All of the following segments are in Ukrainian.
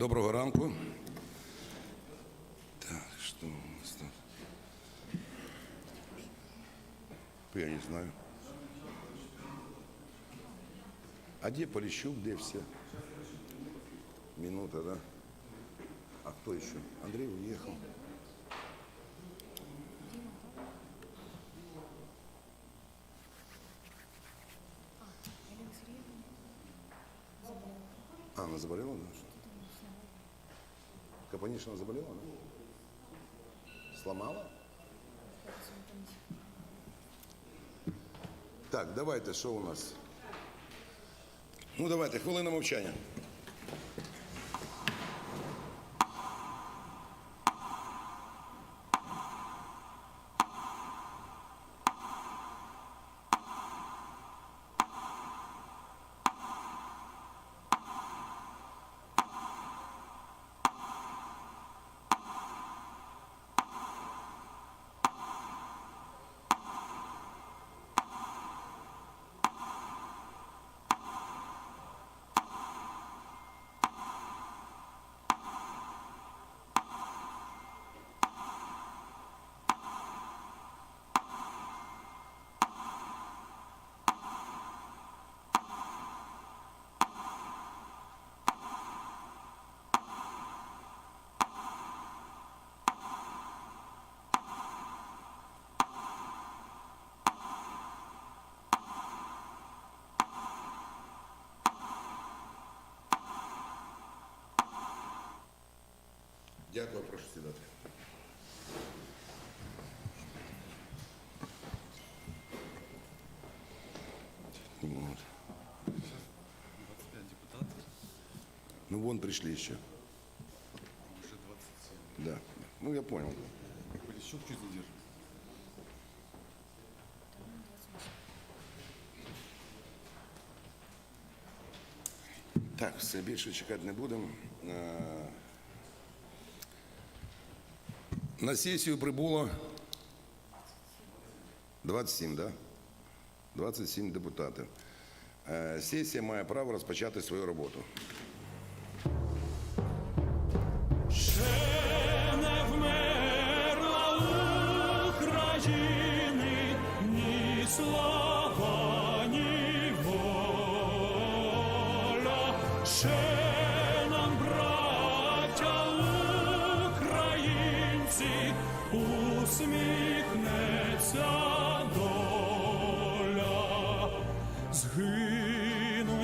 Доброго ранку. Так, что у нас тут? Я не знаю. А где Поліщук, где все? Минута, да? А кто еще? Андрей уехал. Елена Сергеевна заболела. А, она заболела, да? Капонишина заболела, да? Сломала? Так, давайте, що у нас? Ну, давайте, хвилина мовчання. Дякую, прошу сідати. Вот. 25 депутатов, Ну, вон пришли еще. уже 27. Да. Ну, я понял. Полищук чуть задерживается. Так, все більше чекати не будемо. На сесію прибуло 27, да? 27 депутатів. Е, Сесія має право розпочати свою роботу.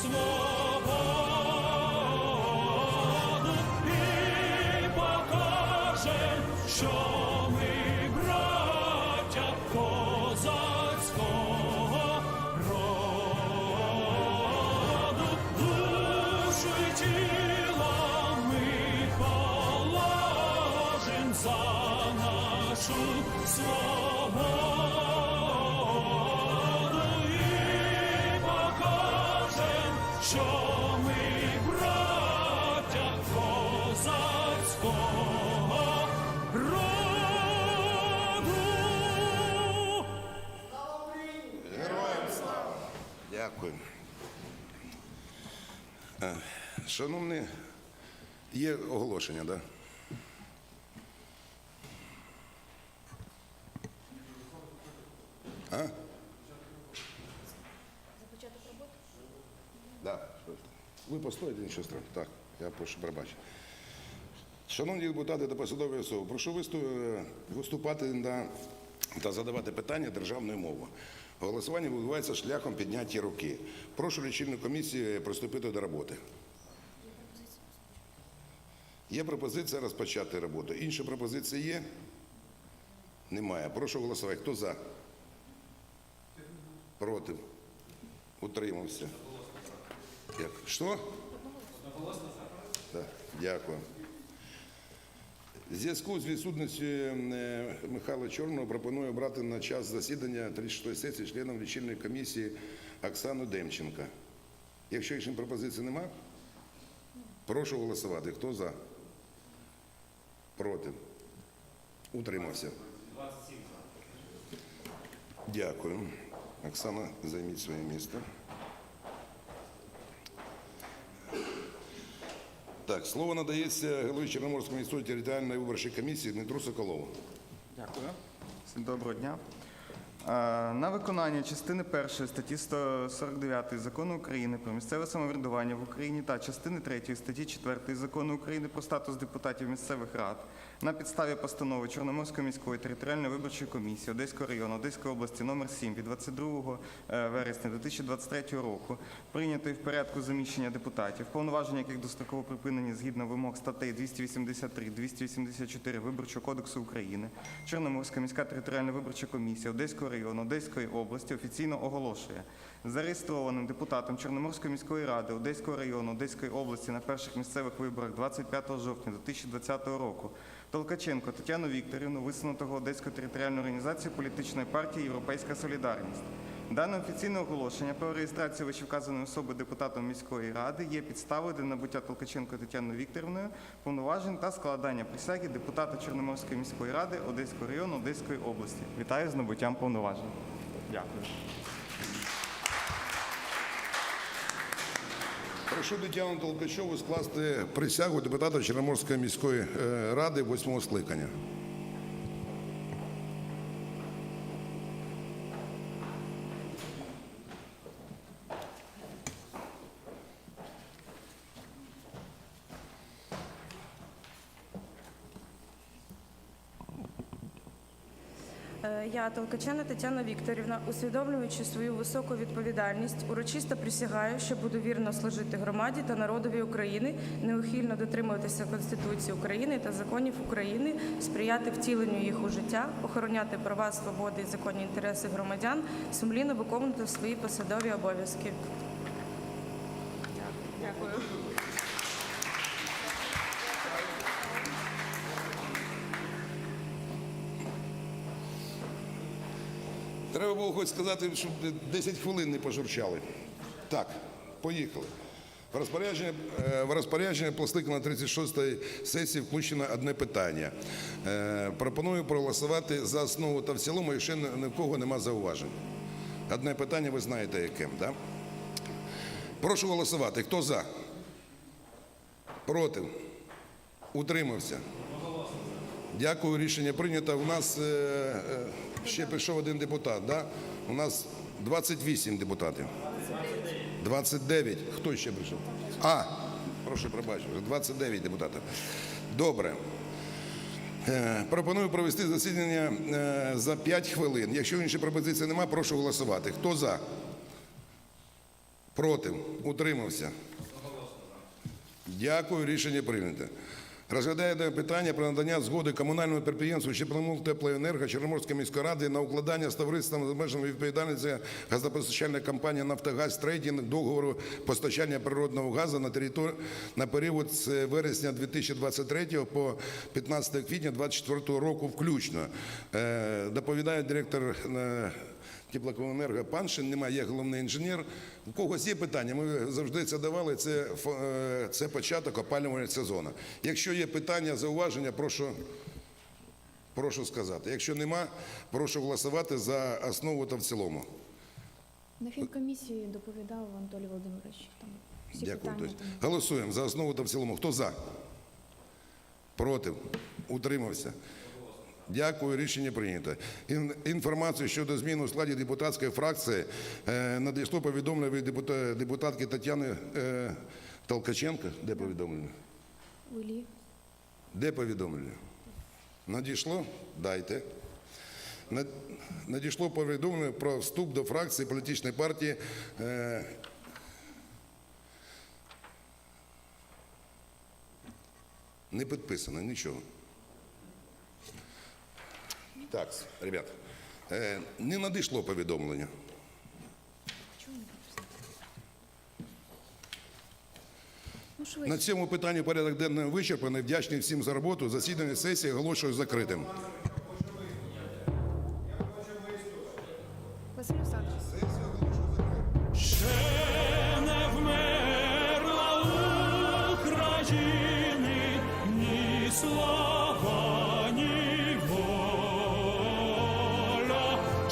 свободу і покажем, що що ми браття козацького роду. Дякую. Е, Шановні, є оголошення, так? Да? А? За початок роботи? Да. Ви постоїте, нічого страшного. Так, я прошу пробачення. Шановні депутати та посадові особи, прошу виступати на та задавати питання державною мовою. Голосування відбувається шляхом підняття руки. Прошу лічильну комісію приступити до роботи. Є пропозиція розпочати роботу. Інші пропозиції є? Немає. Прошу голосувати. Хто за? Проти? Утримався. Як? Що? Так, дякую. В зв'язку з відсутністю е, Михайла Чорного пропоную обрати на час засідання 36-ї сесії членом лічильної комісії Оксану Демченка. Якщо інших пропозицій нема, прошу голосувати. Хто за? Проти? Утримався? Дякую. Оксана, займіть своє місце. Так, слово надається голові Чорноморського інституту територіальної виборчої комісії Дмитру Соколову. Дякую. Всім доброго дня. Е, На виконання частини 1 статті 149 Закону України про місцеве самоврядування в Україні та частини 3 статті 4 Закону України про статус депутатів місцевих рад на підставі постанови Чорноморської міської територіальної виборчої комісії Одеського району Одеської області номер 7 від 22 е, вересня 2023 року, прийнятої в порядку заміщення депутатів, повноваження яких достроково припинені згідно вимог статей 283, 284 Виборчого кодексу України, Чорноморська міська територіальна виборча комісія Одеського району Одеської області офіційно оголошує зареєстрованим депутатом Чорноморської міської ради Одеського району Одеської області на перших місцевих виборах 25 жовтня 2020 року Толкаченко Тетяну Вікторівну, висунутого Одеської територіальної організації політичної партії Європейська Солідарність. Дане офіційне оголошення про реєстрацію вищевказаної особи депутатом міської ради є підставою для набуття Толкаченко Тетяною Вікторівною повноважень та складання присяги депутата Чорноморської міської ради Одеського району Одеської області. Вітаю з набуттям повноважень. Дякую. Прошу Тетяну Толкачову скласти присягу депутата Чорноморської міської е, ради восьмого скликання. Е, Я, Толкачена Тетяна Вікторівна, усвідомлюючи свою високу відповідальність, урочисто присягаю, що буду вірно служити громаді та народові України, неухильно дотримуватися Конституції України та законів України, сприяти втіленню їх у життя, охороняти права, свободи і законні інтереси громадян, сумлінно виконувати свої посадові обов'язки. Треба було хоч сказати, щоб 10 хвилин не пожурчали. Так, поїхали. В розпорядження, е, в розпорядження на 36-ї сесії включено одне питання. Е, Пропоную проголосувати за основу та в цілому, якщо ні в кого нема зауважень. Одне питання, ви знаєте яке, так? Прошу голосувати. Хто за? Проти? Утримався? Дякую, рішення прийнято. У нас е, е, ще прийшов один депутат, да? У нас 28 депутатів. 29. Хто ще прийшов? А, прошу пробачити, 29 депутатів. Добре. Е, Пропоную провести засідання за 5 хвилин. Якщо іншої пропозиції немає, прошу голосувати. Хто за? Проти? Утримався? Дякую, рішення прийнято. Розглядає питання про надання згоди комунальному підприємству Чорномор теплоенерго Чорноморської міської ради на укладання з товариством з обмеженою відповідальністю газопостачальної компанії «Нафтогаз Трейдінг» договору постачання природного газу на територію на період з вересня 2023 по 15 квітня 2024 року включно. Е, Доповідає директор е, Теплокомуненерго Паншин, немає, є головний інженер. У когось є питання, ми завжди це давали, це, е, це початок опалювального сезону. Якщо є питання, зауваження, прошу, прошу сказати. Якщо нема, прошу голосувати за основу та в цілому. На фінкомісії доповідав Анатолій Володимирович. Там всі Дякую. питання. Там. голосуємо за основу та в цілому. Хто за? Проти? Утримався? Дякую, рішення прийнято. Інформацію щодо змін у складі депутатської фракції е, надійшло повідомлення від депутатки Тетяни е, Толкаченко. Де повідомлення? У Іллі. Де повідомлення? Надійшло? Дайте. Надійшло повідомлення про вступ до фракції політичної партії. е, Не підписано, нічого. Так, ребят, е, не надійшло повідомлення. Ну. На цьому питанні порядок денний вичерпаний. Вдячний всім за роботу. Засідання сесії оголошую закритим.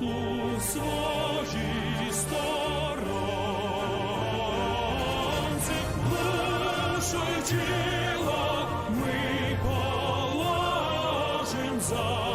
у своїй сторонці, душу ми положим за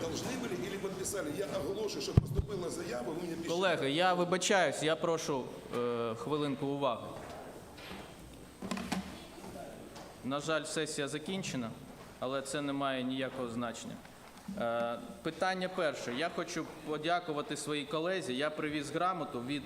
должны были или подписали? Я оголошую, что поступила заява, вы мне пишете. Колеги, я вибачаюсь, я прошу е, хвилинку уваги. На жаль, сесія закінчена, але це не має ніякого значення. Е, питання перше. Я хочу подякувати своїй колезі. Я привіз грамоту від